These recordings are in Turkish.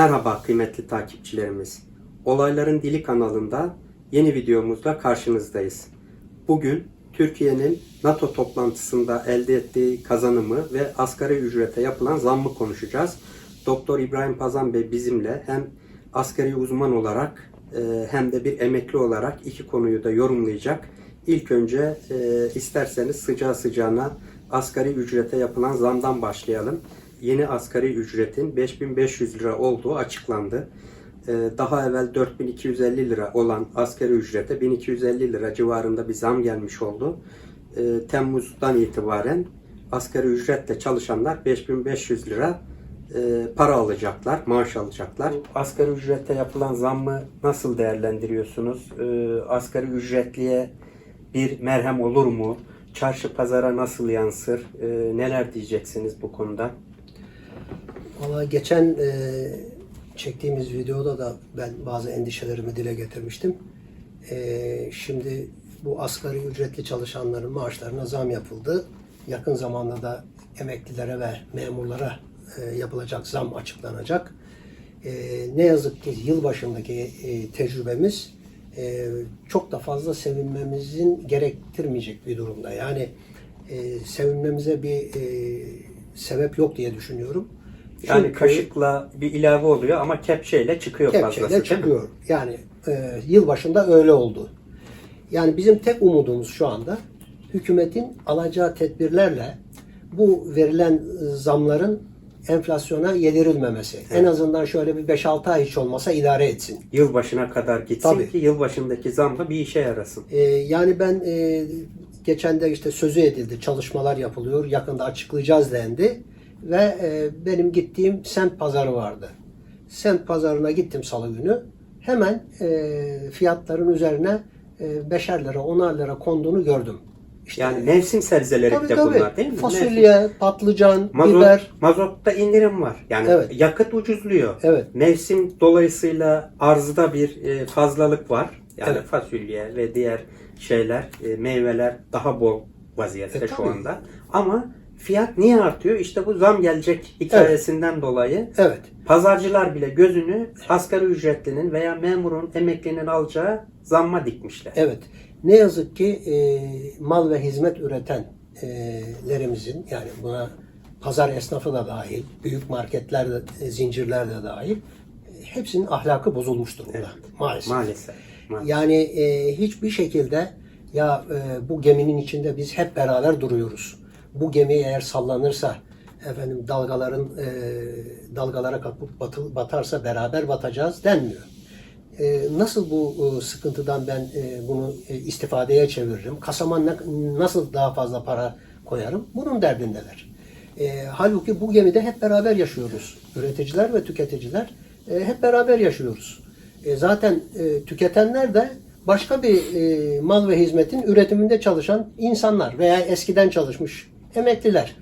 Merhaba kıymetli takipçilerimiz. Olayların Dili kanalında yeni videomuzla karşınızdayız. Bugün Türkiye'nin NATO toplantısında elde ettiği kazanımı ve asgari ücrete yapılan zammı konuşacağız. Doktor İbrahim Pazan Bey bizimle hem asgari uzman olarak e, hem de bir emekli olarak iki konuyu da yorumlayacak. İlk önce e, isterseniz sıcağı sıcağına asgari ücrete yapılan zamdan başlayalım. Yeni asgari ücretin 5500 lira olduğu açıklandı. Ee, Daha evvel 4250 lira olan asgari ücrete 1250 lira civarında bir zam gelmiş oldu. Ee, Temmuz'dan itibaren asgari ücretle çalışanlar 5500 lira e, para alacaklar, maaş alacaklar. Asgari ücrete yapılan zammı nasıl değerlendiriyorsunuz? Ee, Asgari ücretliye bir merhem olur mu? Çarşı pazara nasıl yansır? Neler diyeceksiniz bu konuda? Valla geçen e, çektiğimiz videoda da ben bazı endişelerimi dile getirmiştim. E, şimdi bu asgari ücretli çalışanların maaşlarına zam yapıldı. Yakın zamanda da emeklilere ve memurlara e, yapılacak zam açıklanacak. E, ne yazık ki yılbaşındaki e, tecrübemiz e, çok da fazla sevinmemizin gerektirmeyecek bir durumda. Yani e, sevinmemize bir e, sebep yok diye düşünüyorum. Yani Çünkü kaşıkla bir ilave oluyor ama kepçeyle çıkıyor fazlası kepçeyle mi? çıkıyor. Yani e, yılbaşında öyle oldu. Yani bizim tek umudumuz şu anda hükümetin alacağı tedbirlerle bu verilen e, zamların enflasyona yedirilmemesi. En azından şöyle bir 5-6 ay hiç olmasa idare etsin. Yılbaşına kadar gitsin Tabii. ki yılbaşındaki zam da bir işe yarasın. E, yani ben e, geçen de işte sözü edildi, çalışmalar yapılıyor, yakında açıklayacağız dendi. Ve e, benim gittiğim semt pazarı vardı. Semt pazarına gittim salı günü. Hemen e, fiyatların üzerine e, beşer lira, onar lira konduğunu gördüm. İşte, Yani mevsim sebzeleri tabii, de tabii. bunlar değil mi? Fasulye, patlıcan, Mazot, biber. mazotta indirim var. Yani Evet. yakıt ucuzluyor. Evet. Mevsim dolayısıyla arzda bir e, fazlalık var. Yani Evet. fasulye ve diğer şeyler, e, meyveler daha bol vaziyette E, şu tabii. anda. Ama fiyat niye artıyor? İşte bu zam gelecek hikayesinden dolayı Evet. pazarcılar bile gözünü asgari ücretlinin veya memurun, emeklinin alacağı zamma dikmişler. Evet. Ne yazık ki e, mal ve hizmet üretenlerimizin yani buna pazar esnafı da dahil, büyük marketler de, e, zincirler de dahil e, hepsinin ahlakı bozulmuş durumda maalesef. Maalesef. maalesef. Yani e, hiçbir şekilde ya e, bu geminin içinde biz hep beraber duruyoruz. Bu gemi eğer sallanırsa efendim dalgaların e, dalgalara kapıp batı- batarsa beraber batacağız denmiyor. E, nasıl bu e, sıkıntıdan ben e, bunu e, istifadeye çeviririm? Kasama ne- nasıl daha fazla para koyarım? Bunun derdindeler. E, halbuki bu gemide hep beraber yaşıyoruz. Üreticiler ve tüketiciler e, hep beraber yaşıyoruz. E, zaten e, tüketenler de başka bir e, mal ve hizmetin üretiminde çalışan insanlar veya eskiden çalışmış emekliler.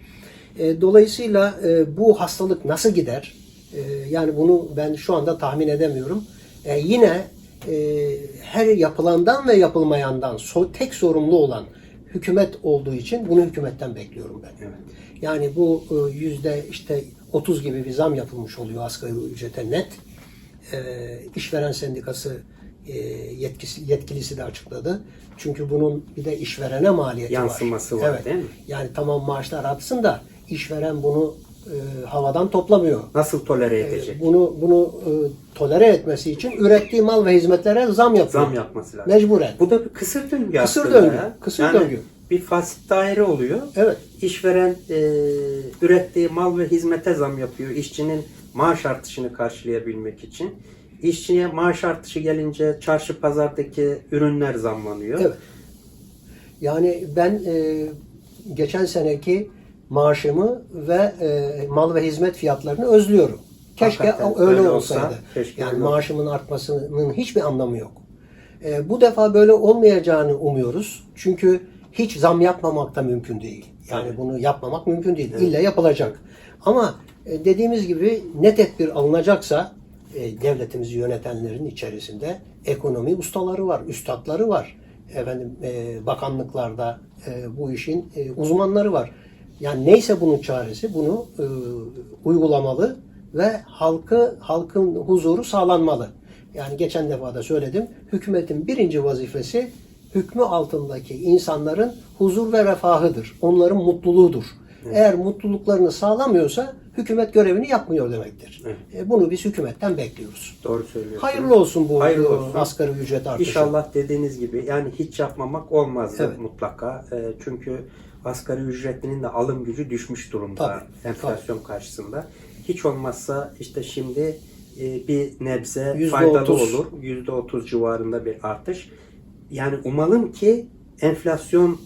E, dolayısıyla e, bu hastalık nasıl gider? E, yani bunu ben şu anda tahmin edemiyorum. E, yine e, her yapılandan ve yapılmayandan so- tek sorumlu olan hükümet olduğu için bunu hükümetten bekliyorum ben. Yani bu yüzde işte 30 gibi bir zam yapılmış oluyor asgari ücrete net. E, işveren sendikası yetkisi, yetkilisi de açıkladı. Çünkü bunun bir de işverene maliyeti Yansıması var. var, evet. değil mi? Yani tamam maaşlar artsın da işveren bunu e, havadan toplamıyor. Nasıl tolere edecek? Bunu bunu e, tolere etmesi için ürettiği mal ve hizmetlere zam yapıyor. Zam yapması lazım. Mecburen. Bu da bir kısır döngü Kısır aslında döngü, ya. kısır yani döngü. Bir fasit daire oluyor. Evet. İşveren e, ürettiği mal ve hizmete zam yapıyor. İşçinin maaş artışını karşılayabilmek için. İşçiye maaş artışı gelince çarşı pazardaki ürünler zamlanıyor. Evet. Yani ben e, geçen seneki maaşımı ve e, mal ve hizmet fiyatlarını özlüyorum. Keşke Hakikaten öyle, öyle olsa, olsaydı. keşke yani öyle olsa. maaşımın artmasının hiçbir anlamı yok. E, bu defa böyle olmayacağını umuyoruz. Çünkü hiç zam yapmamak da mümkün değil. Yani bunu yapmamak mümkün değil. İlla yapılacak. Ama e, dediğimiz gibi ne tedbir alınacaksa e, devletimizi yönetenlerin içerisinde ekonomi ustaları var, üstadları var. Efendim e, bakanlıklarda e, bu işin e, uzmanları var. Yani neyse bunun çaresi bunu e, uygulamalı ve halkı halkın huzuru sağlanmalı. Yani geçen defa da söyledim. Hükümetin birinci vazifesi hükmü altındaki insanların huzur ve refahıdır. Onların mutluluğudur. Eğer mutluluklarını sağlamıyorsa hükümet görevini yapmıyor demektir. Evet. E, bunu biz hükümetten bekliyoruz. Doğru söylüyorsunuz. Hayırlı olsun bu Hayırlı olsun. asgari ücret artışı. İnşallah dediğiniz gibi yani hiç yapmamak olmazdı Evet. mutlaka. E, çünkü asgari ücretlinin de alım gücü düşmüş durumda Tabii, enflasyon karşısında. Hiç olmazsa işte şimdi e, bir nebze Yüzde faydalı otuz. olur. Yüzde otuz civarında bir artış. Yani umalım ki enflasyon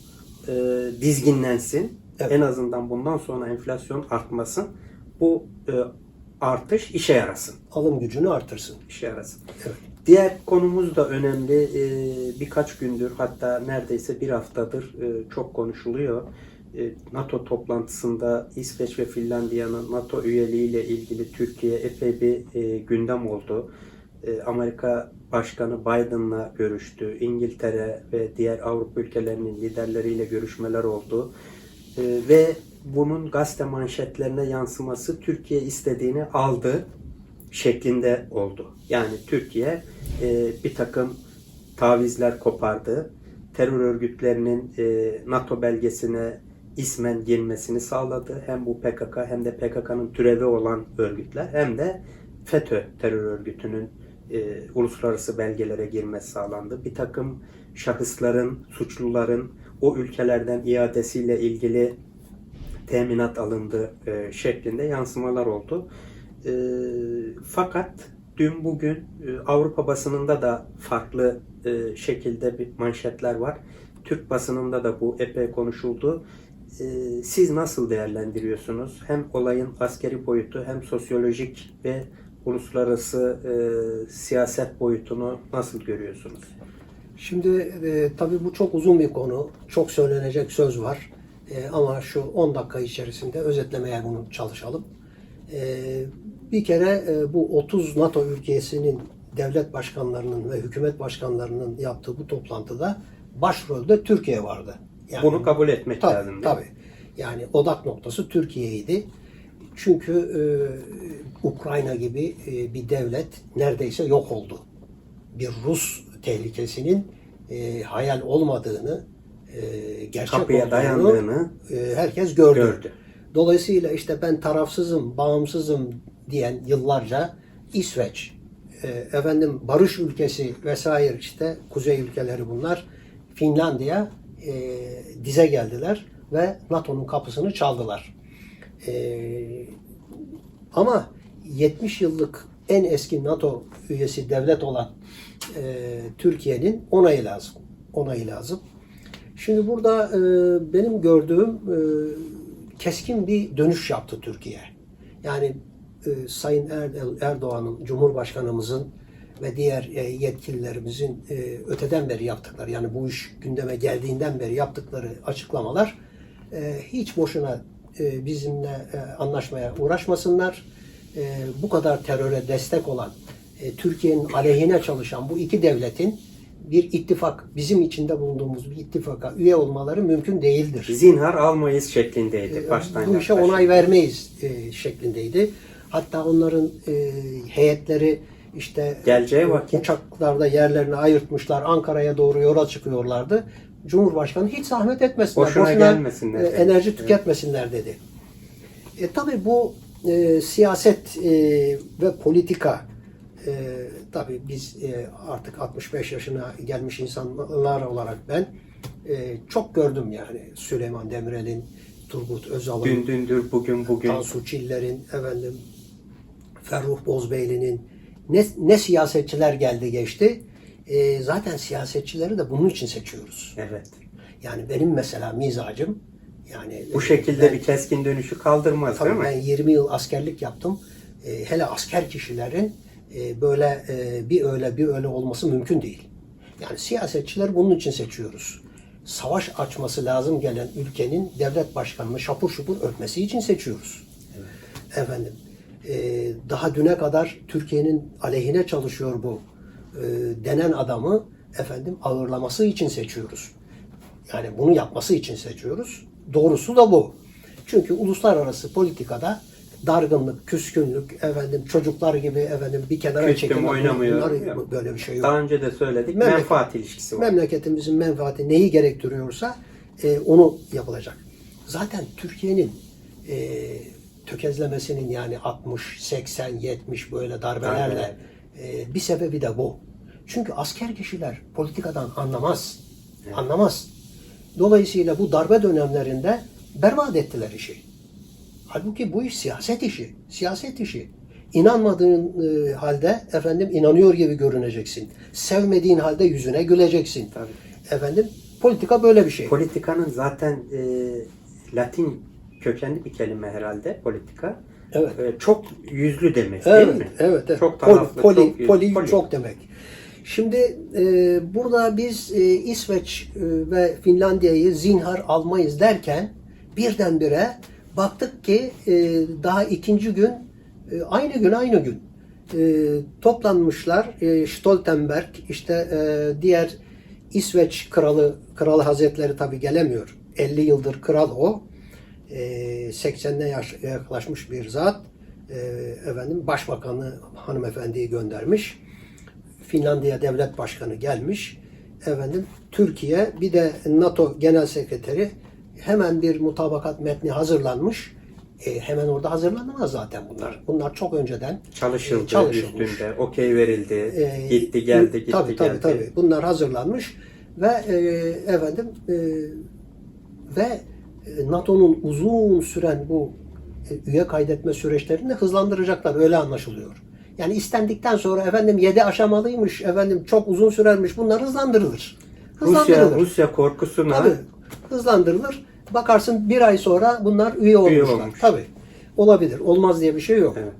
e, dizginlensin. Evet. En azından bundan sonra enflasyon artmasın. Bu e, artış işe yarasın Alım gücünü artırsın. işe yarasın. Evet. Diğer konumuz da önemli. Ee, birkaç gündür hatta neredeyse bir haftadır e, çok konuşuluyor. E, NATO toplantısında İsveç ve Finlandiya'nın NATO üyeliğiyle ilgili Türkiye epey bir e, gündem oldu. E, Amerika Başkanı Biden'la görüştü. İngiltere ve diğer Avrupa ülkelerinin liderleriyle görüşmeler oldu. E, ve bunun gazete manşetlerine yansıması Türkiye istediğini aldı şeklinde oldu. Yani Türkiye e, bir takım tavizler kopardı. Terör örgütlerinin e, NATO belgesine ismen girmesini sağladı. Hem bu PKK hem de PKK'nın türevi olan örgütler hem de FETÖ terör örgütünün e, uluslararası belgelere girmesi sağlandı. Bir takım şahısların, suçluların o ülkelerden iadesiyle ilgili teminat alındı e, şeklinde yansımalar oldu. E, fakat dün bugün e, Avrupa basınında da farklı e, şekilde bir manşetler var. Türk basınında da bu epey konuşuldu. E, siz nasıl değerlendiriyorsunuz? Hem olayın askeri boyutu hem sosyolojik ve uluslararası e, siyaset boyutunu nasıl görüyorsunuz? Şimdi e, tabii bu çok uzun bir konu. Çok söylenecek söz var. E, ama şu 10 dakika içerisinde özetlemeye bunu çalışalım. E, bir kere e, bu 30 NATO ülkesinin devlet başkanlarının ve hükümet başkanlarının yaptığı bu toplantıda başrolde Türkiye vardı. Yani, Bunu kabul etmek tabii, lazım. Tabii. Yani odak noktası Türkiye'ydi. Çünkü e, Ukrayna gibi e, bir devlet neredeyse yok oldu. Bir Rus tehlikesinin e, hayal olmadığını, e, gerçek Kapıya dayandığını e, herkes gördü. gördü. Dolayısıyla işte ben tarafsızım, bağımsızım diyen yıllarca İsveç, e, efendim barış ülkesi vesaire işte kuzey ülkeleri bunlar, Finlandiya e, dize geldiler ve NATO'nun kapısını çaldılar. E, ama 70 yıllık en eski NATO üyesi devlet olan e, Türkiye'nin onayı lazım. Onayı lazım. Şimdi burada e, benim gördüğüm e, keskin bir dönüş yaptı Türkiye. Yani e, Sayın Er- Erdoğan'ın, Cumhurbaşkanımızın ve diğer e, yetkililerimizin e, öteden beri yaptıkları, yani bu iş gündeme geldiğinden beri yaptıkları açıklamalar e, hiç boşuna e, bizimle e, anlaşmaya uğraşmasınlar. E, bu kadar teröre destek olan, e, Türkiye'nin aleyhine çalışan bu iki devletin bir ittifak, bizim içinde bulunduğumuz bir ittifaka üye olmaları mümkün değildir. Zinhar almayız şeklindeydi baştan Ee, bu işe onay vermeyiz e, şeklindeydi. Hatta onların e, heyetleri işte Geleceği e, vakit. uçaklarda yerlerini ayırtmışlar. Ankara'ya doğru yola çıkıyorlardı. Cumhurbaşkanı hiç zahmet etmesinler. Boşuna gelmesinler e, dedi. enerji Evet. tüketmesinler dedi. E, tabii bu e, siyaset e, ve politika e, tabii biz e, artık 65 yaşına gelmiş insanlar olarak ben e, çok gördüm yani Süleyman Demirel'in, Turgut Özal'ın, Dün dündür bugün bugün. Tansu Çiller'in, efendim Ferruh Bozbeyli'nin ne, ne siyasetçiler geldi geçti. E, zaten siyasetçileri de bunun için seçiyoruz. Evet. Yani benim mesela mizacım yani Bu şekilde ben- bir keskin dönüşü kaldırmaz Tabii değil mi? ben 20 yıl askerlik yaptım. E, hele asker kişilerin e, böyle e, bir öyle bir öyle olması mümkün değil. Yani siyasetçiler bunun için seçiyoruz. Savaş açması lazım gelen ülkenin devlet başkanını şapur şupur öpmesi için seçiyoruz. Efendim, e, daha düne kadar Türkiye'nin aleyhine çalışıyor bu e, denen adamı efendim ağırlaması için seçiyoruz. Yani bunu yapması için seçiyoruz. Doğrusu da bu. Çünkü uluslararası politikada dargınlık, küskünlük, efendim çocuklar gibi efendim bir kenara Küstüm, oynamıyor. bunlar- böyle bir şey yok. Daha önce de söyledik. Memleket- menfaat ilişkisi var. Memleketimizin menfaati neyi gerektiriyorsa e, onu yapılacak. Zaten Türkiye'nin e, tökezlemesinin yani 60, 80, 70 böyle darbelerle e, bir sebebi de bu. Çünkü asker kişiler politikadan anlamaz. Anlamaz. Dolayısıyla bu darbe dönemlerinde berbat ettiler işi. Halbuki bu iş siyaset işi. Siyaset işi. İnanmadığın e, halde efendim inanıyor gibi görüneceksin. Sevmediğin halde yüzüne güleceksin. Tabii. Efendim politika böyle bir şey. Politikanın zaten e, Latin kökenli bir kelime herhalde politika. Evet. E, çok yüzlü demek değil Evet, mi? evet, evet. Çok taraflı, poli, çok yüzlü. poli Poli. çok demek. Şimdi e, burada biz e, İsveç e, ve Finlandiya'yı zinhar almayız derken birdenbire baktık ki e, daha ikinci gün e, aynı gün aynı gün e, toplanmışlar e, Stoltenberg işte e, diğer İsveç kralı kralı hazretleri tabi gelemiyor. 50 yıldır kral o. E, 80'ne yaş, yaklaşmış bir zat. E, efendim başbakanı hanımefendiyi göndermiş. Finlandiya devlet başkanı gelmiş. Efendim Türkiye bir de NATO genel sekreteri hemen bir mutabakat metni hazırlanmış. E, hemen orada hazırlanamaz zaten bunlar. Bunlar çok önceden Çalışıldı e, çalışılmış. üstünde. Okey verildi. E, gitti geldi gitti tabii, geldi. Tabii tabii. Bunlar hazırlanmış ve e, efendim e, ve e, NATO'nun uzun süren bu e, üye kaydetme süreçlerini de hızlandıracaklar öyle anlaşılıyor. Yani istendikten sonra efendim 7 aşamalıymış, efendim çok uzun sürermiş bunlar hızlandırılır. Rusya, Hızlandırılır. Rusya korkusuna Tabii. Hızlandırılır. Bakarsın bir ay sonra bunlar üye olmuşlar. olmuş. Tabii. Olabilir. Olmaz diye bir şey yok. Evet.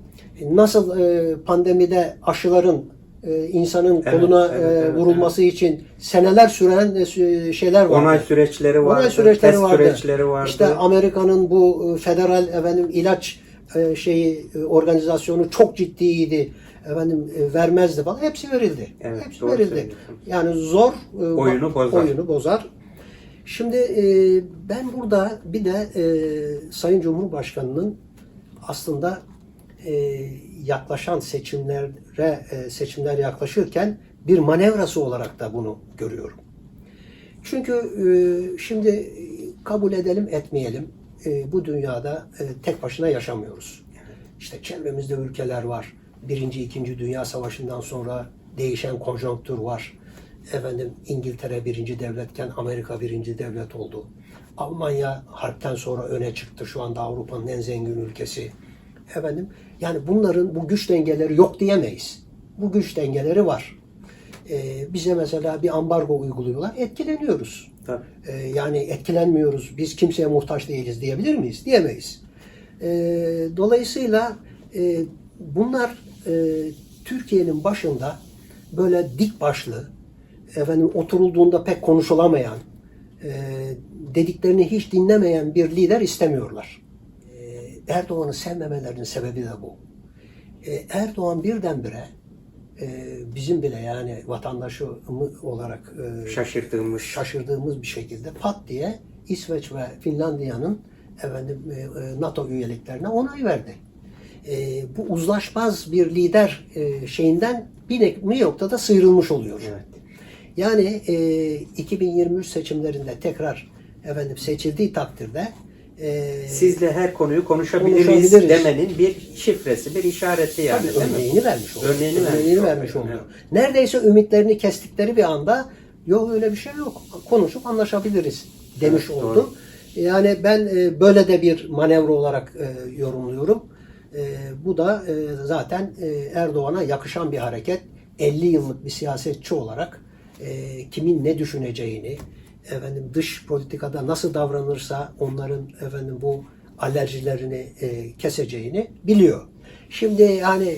Nasıl e, pandemide aşıların e, insanın Evet, koluna evet, e, evet, vurulması için seneler süren e, şeyler var. onay süreçleri vardı. Onay süreçleri test vardı. süreçleri vardı. İşte Amerika'nın bu e, federal efendim ilaç e, şeyi e, organizasyonu çok ciddiydi. Efendim e, vermezdi falan. Hepsi verildi. Evet, Hepsi verildi. söylüyorsun. Yani zor e, Oyunu bozar. Oyunu bozar. Şimdi e, ben burada bir de e, Sayın Cumhurbaşkanı'nın aslında e, yaklaşan seçimlere e, seçimler yaklaşırken bir manevrası olarak da bunu görüyorum. Çünkü e, şimdi kabul edelim etmeyelim e, bu dünyada e, tek başına yaşamıyoruz. İşte çevremizde ülkeler var. Birinci, ikinci Dünya Savaşı'ndan sonra değişen konjonktür var. Efendim İngiltere birinci devletken Amerika birinci devlet oldu. Almanya harpten sonra öne çıktı. Şu anda Avrupa'nın en zengin ülkesi. Efendim yani bunların bu güç dengeleri yok diyemeyiz. Bu güç dengeleri var. Ee, bize mesela bir ambargo uyguluyorlar. Etkileniyoruz. Tabii. Ee, yani etkilenmiyoruz. Biz kimseye muhtaç değiliz diyebilir miyiz? Diyemeyiz. Ee, dolayısıyla e, bunlar e, Türkiye'nin başında böyle dik başlı, efendim oturulduğunda pek konuşulamayan, e, dediklerini hiç dinlemeyen bir lider istemiyorlar. E, Erdoğan'ı sevmemelerinin sebebi de bu. E, Erdoğan birdenbire e, bizim bile yani vatandaşı olarak e, Şaşırdığımız. şaşırdığımız bir şekilde pat diye İsveç ve Finlandiya'nın efendim e, e, NATO üyeliklerine onay verdi. E, bu uzlaşmaz bir lider e, şeyinden bir, bir noktada sıyrılmış oluyor. Evet. Yani e, 2023 seçimlerinde tekrar efendim seçildiği takdirde e, Sizle her konuyu konuşabiliriz, Konuşabiliriz. demenin bir şifresi, bir işareti yani. Tabii örneğini vermiş oluyor. Örneğini vermiş oluyor. oluyor. Neredeyse ümitlerini kestikleri bir anda yok öyle bir şey yok. Konuşup anlaşabiliriz demiş Evet, oldu. doğru. Yani ben e, böyle de bir manevra olarak e, yorumluyorum. E, bu da zaten Erdoğan'a yakışan bir hareket. 50 yıllık bir siyasetçi olarak e, kimin ne düşüneceğini, efendim dış politikada nasıl davranırsa onların efendim bu alerjilerini e, keseceğini biliyor. Şimdi yani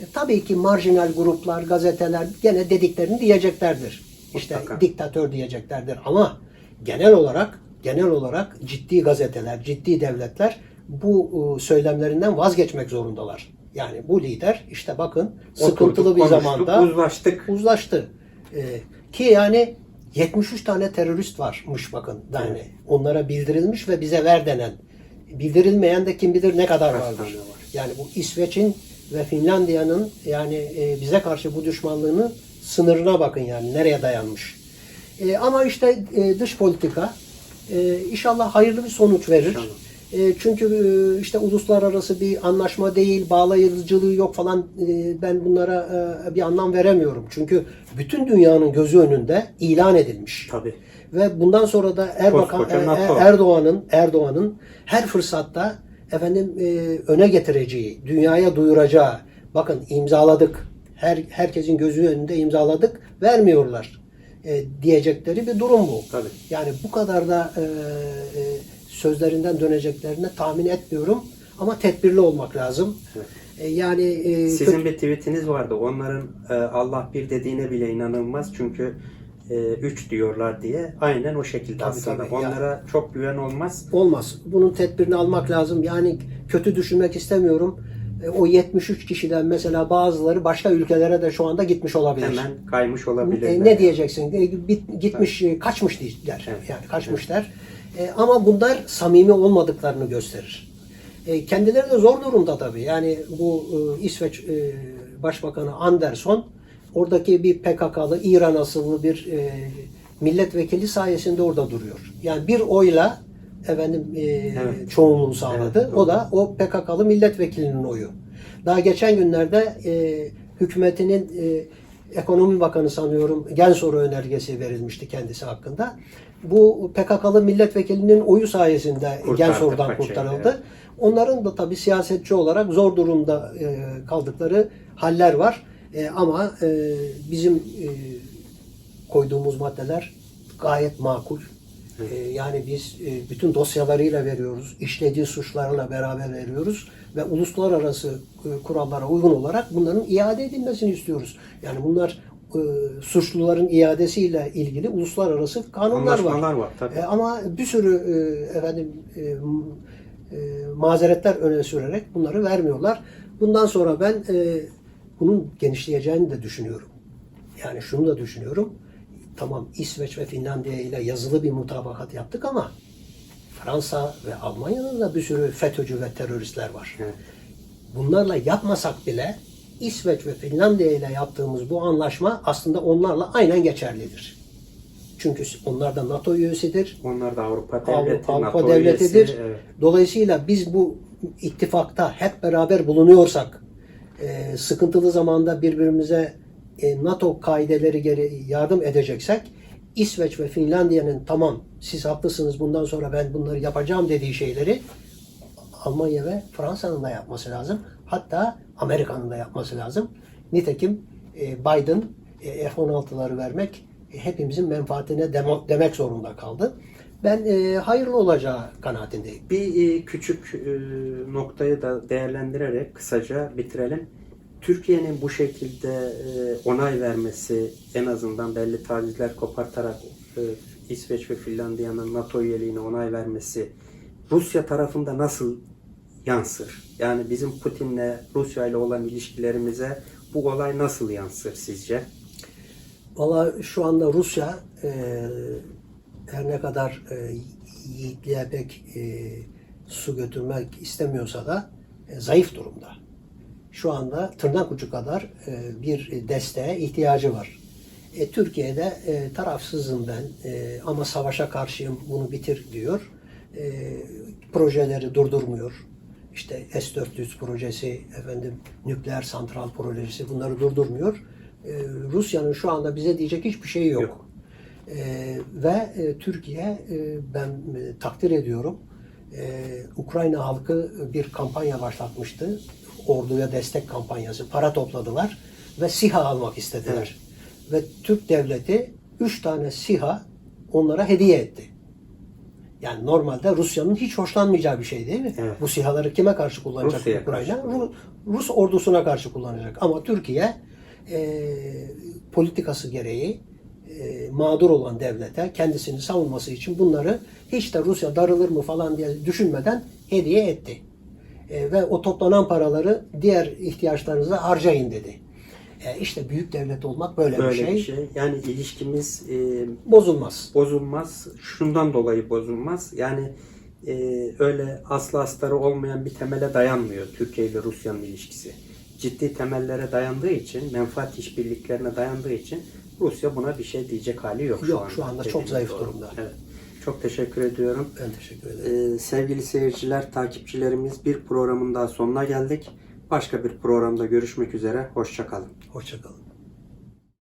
e, tabii ki marjinal gruplar, gazeteler gene dediklerini diyeceklerdir. İşte Mutlaka. diktatör diyeceklerdir ama genel olarak genel olarak ciddi gazeteler, ciddi devletler bu e, söylemlerinden vazgeçmek zorundalar. Yani bu lider işte bakın sıkıntılı Oturduk, bir konuştuk, zamanda uzlaştık. uzlaştı. Ee, ki yani 73 tane terörist varmış bakın. Yani onlara bildirilmiş ve bize ver denen. Bildirilmeyen de kim bilir ne kadar vardır. var? Yani bu İsveç'in ve Finlandiya'nın yani e, bize karşı bu düşmanlığının sınırına bakın yani nereye dayanmış. E, ama işte e, dış politika e, inşallah hayırlı bir sonuç verir. İnşallah. E, çünkü e, işte uluslararası bir anlaşma değil, bağlayıcılığı yok falan e, ben bunlara e, bir anlam veremiyorum. Çünkü bütün dünyanın gözü önünde ilan edilmiş. Tabii. Ve bundan sonra da Erbakan, e. Erdoğan'ın Erdoğan'ın her fırsatta efendim e, öne getireceği, dünyaya duyuracağı bakın imzaladık. Her herkesin gözü önünde imzaladık. Vermiyorlar. E, diyecekleri bir durum bu. Tabii. Yani bu kadar da e, e, sözlerinden döneceklerini tahmin etmiyorum. Ama tedbirli olmak lazım. Evet. Yani e, Sizin bir tweetiniz vardı. Onların e, Allah bir dediğine bile inanılmaz. Çünkü e, üç diyorlar diye. Aynen o şekilde Tabii, aslında. tabii. Onlara çok güven olmaz. Olmaz. Bunun tedbirini almak lazım. Yani kötü düşünmek istemiyorum. E, O 73 kişiden mesela bazıları başka ülkelere de şu anda gitmiş olabilir. Hemen kaymış olabilir. E, ne diyeceksin? E, bit- Gitmiş, e, kaçmış der. Evet. Yani kaçmışlar. E, ama bunlar samimi olmadıklarını gösterir. E, kendileri de zor durumda tabii. Yani bu e, İsveç e, Başbakanı Anderson oradaki bir PKK'lı İran asıllı bir e, milletvekili sayesinde orada duruyor. Yani bir oyla efendim e, Evet. çoğunluğu sağladı. Evet, o da o PKK'lı milletvekilinin oyu. Daha geçen günlerde e, hükümetinin e, ekonomi bakanı sanıyorum gen soru önergesi verilmişti kendisi hakkında. Bu PKK'lı milletvekilinin oyu sayesinde Kurtardı sorudan paçayı, kurtarıldı. Onların da tabii siyasetçi olarak zor durumda e, kaldıkları haller var. E, ama e, bizim e, koyduğumuz maddeler gayet makul. E, yani biz e, bütün dosyalarıyla veriyoruz, işlediği suçlarla beraber veriyoruz ve uluslararası e, kurallara uygun olarak bunların iade edilmesini istiyoruz. Yani bunlar e, suçluların iadesiyle ilgili uluslararası kanunlar var. Anlaşmalar var. Tabii. E, ama bir sürü e, efendim e, e, mazeretler öne sürerek bunları vermiyorlar. Bundan sonra ben e, bunun genişleyeceğini de düşünüyorum. Yani şunu da düşünüyorum. Tamam İsveç ve Finlandiya ile yazılı bir mutabakat yaptık ama Fransa ve Almanya'nın da bir sürü FETÖ'cü ve teröristler var. Evet. Bunlarla yapmasak bile İsveç ve Finlandiya ile yaptığımız bu anlaşma aslında onlarla aynen geçerlidir. Çünkü onlar da NATO üyesidir. Onlar da Avrupa devleti, Avrupa NATO devletidir. üyesi, evet. Dolayısıyla biz bu ittifakta hep beraber bulunuyorsak, e, sıkıntılı zamanda birbirimize e, NATO kaideleri geri yardım edeceksek, İsveç ve Finlandiya'nın tamam siz haklısınız bundan sonra ben bunları yapacağım dediği şeyleri Almanya ve Fransa'nın da yapması lazım. Hatta Amerika'nın da yapması lazım. Nitekim e, Biden e, F-16'ları vermek e, hepimizin menfaatine demek zorunda kaldı. Ben hayırlı olacağı kanaatindeyim. Bir küçük noktayı da değerlendirerek kısaca bitirelim. Türkiye'nin bu şekilde onay vermesi, en azından belli tavizler kopartarak İsveç ve Finlandiya'nın NATO üyeliğine onay vermesi Rusya tarafında nasıl yansır? Yani bizim Putin'le Rusya ile olan ilişkilerimize bu olay nasıl yansır sizce? Valla şu anda Rusya e, her ne kadar e, yiğitliğe pek e, su götürmek istemiyorsa da e, zayıf durumda. Şu anda tırnak ucu kadar e, bir desteğe ihtiyacı var. E, Türkiye'de e, tarafsızım ben e, ama savaşa karşıyım bunu bitir diyor. E, projeleri durdurmuyor. İşte S-400 projesi, efendim nükleer santral projesi bunları durdurmuyor. E, Rusya'nın şu anda bize diyecek hiçbir şeyi yok. Yok. E, ve e, Türkiye e, ben e, takdir ediyorum. E, Ukrayna halkı bir kampanya başlatmıştı. Orduya destek kampanyası. Para topladılar ve SİHA almak istediler. Ve Türk devleti 3 tane SİHA onlara hediye etti. Yani normalde Rusya'nın hiç hoşlanmayacağı bir şey değil mi? Evet. Bu SİHA'ları kime karşı kullanacak Rusya'ya Ukrayna? karşı. Ru- Rus ordusuna karşı kullanacak. Ama Türkiye e, politikası gereği e, mağdur olan devlete kendisini savunması için bunları hiç de Rusya darılır mı falan diye düşünmeden hediye etti. E, ve o toplanan paraları diğer ihtiyaçlarınıza harcayın dedi. E, işte büyük devlet olmak böyle, Böyle bir, şey. bir şey. Yani ilişkimiz e, Bozulmaz. bozulmaz. Şundan dolayı bozulmaz. Yani e, öyle aslı astarı olmayan bir temele dayanmıyor Türkiye ile Rusya'nın ilişkisi. Ciddi temellere dayandığı için, menfaat işbirliklerine dayandığı için Rusya buna bir şey diyecek hali yok, şu Yok, anda. şu anda çok zayıf doğru. durumda. Evet. Çok teşekkür ediyorum. Ben teşekkür ederim. Ee, sevgili seyirciler, takipçilerimiz bir programın daha sonuna geldik. Başka bir programda görüşmek üzere. Hoşçakalın. Hoşçakalın.